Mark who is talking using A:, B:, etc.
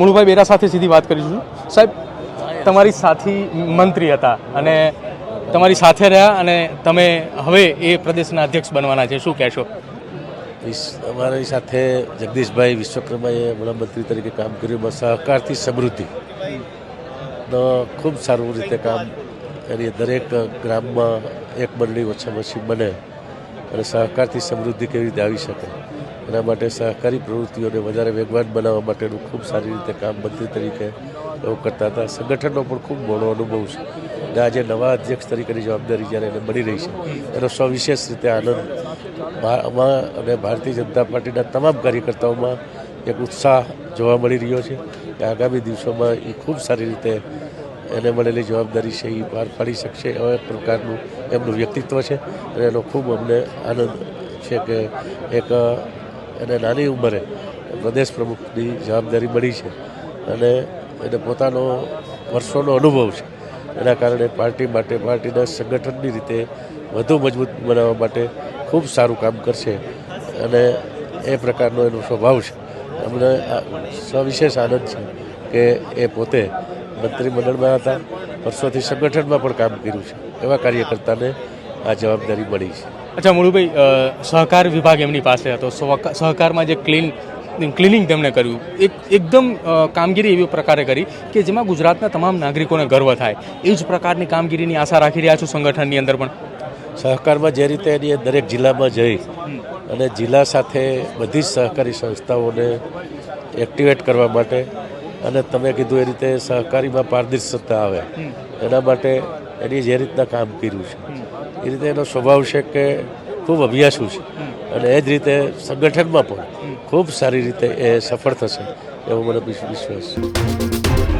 A: મુળુભાઈ બેરા સાથે સીધી વાત કરીશું સાહેબ, તમારી સાથી મંત્રી હતા અને તમારી સાથે રહ્યા અને તમે હવે એ પ્રદેશના અધ્યક્ષ બનવાના છે. શું કહેશો?
B: અમારી સાથે જગદીશભાઈ વિશ્વકર્માએ વડામંત્રી તરીકે કામ કર્યું. બસ સહકારથી સમૃદ્ધિ. તો ખૂબ સારું રીતે કામ કરીએ. દરેક ગ્રામમાં એક મંડળી ઓછામાં ઓછી બને અને સહકારથી સમૃદ્ધિ કેવી રીતે આવી શકે. એના માટે સહકારી પ્રવૃત્તિઓને વધારે વેગવાન બનાવવા માટેનું ખૂબ સારી રીતે કામ મંત્રી તરીકે એવું કરતા હતા. સંગઠનનો પણ ખૂબ મોટો અનુભવ છે. અને આજે નવા અધ્યક્ષ તરીકેની જવાબદારી જ્યારે એને મળી રહી છે, એનો સવિશેષ રીતે આનંદ અને ભારતીય જનતા પાર્ટીના તમામ કાર્યકર્તાઓમાં એક ઉત્સાહ જોવા મળી રહ્યો છે. કે આગામી દિવસોમાં એ ખૂબ સારી રીતે એને મળેલી જવાબદારી છે એ પાર પાડી શકશે એવા પ્રકારનું એમનું વ્યક્તિત્વ છે. અને એનો ખૂબ અમને આનંદ છે કે એક એને નાની ઉંમરે પ્રદેશ પ્રમુખની જવાબદારી મળી છે અને એને પોતાનો વર્ષોનો અનુભવ છે. એના કારણે પાર્ટી માટે, પાર્ટીના સંગઠનની રીતે વધુ મજબૂત બનાવવા માટે ખૂબ સારું કામ કરશે અને એ પ્રકારનો એનો સ્વભાવ છે. અમને સવિશેષ આનંદ છે કે એ પોતે મંત્રીમંડળમાં હતા, વર્ષોથી સંગઠનમાં પણ કામ કર્યું છે. એવા કાર્યકર્તાને આ જવાબદારી પડી છે.
A: અચ્છા મુળુભાઈ સહકાર વિભાગ એમની પાસે હતો. સહકા- સહકારમાં જે ક્લીન ક્લિનિંગ તેમણે કર્યું એક એકદમ કામગીરી એવી પ્રકારે કરી કે જેમાં ગુજરાતના તમામ નાગરિકોને ગર્વ થાય. એ જ પ્રકારની કામગીરીની આશા રાખી રહ્યા છું સંગઠનની અંદર પણ?
B: સહકારમાં જે રીતે એની દરેક જિલ્લામાં જઈ અને જિલ્લા સાથે બધી જ સહકારી સંસ્થાઓને એક્ટિવેટ કરવા માટે અને તમે કીધું એ રીતે સહકારીમાં પારદર્શકતા આવે. એના માટે એની જે રીતના કામ કર્યું છે. એ રીતે એનો સ્વભાવ છે કે ખૂબ અભ્યાસુ છે. અને એ જ રીતે સંગઠનમાં પણ ખૂબ સારી રીતે એ સફળ થશે એવો મને વિશ્વાસ છે.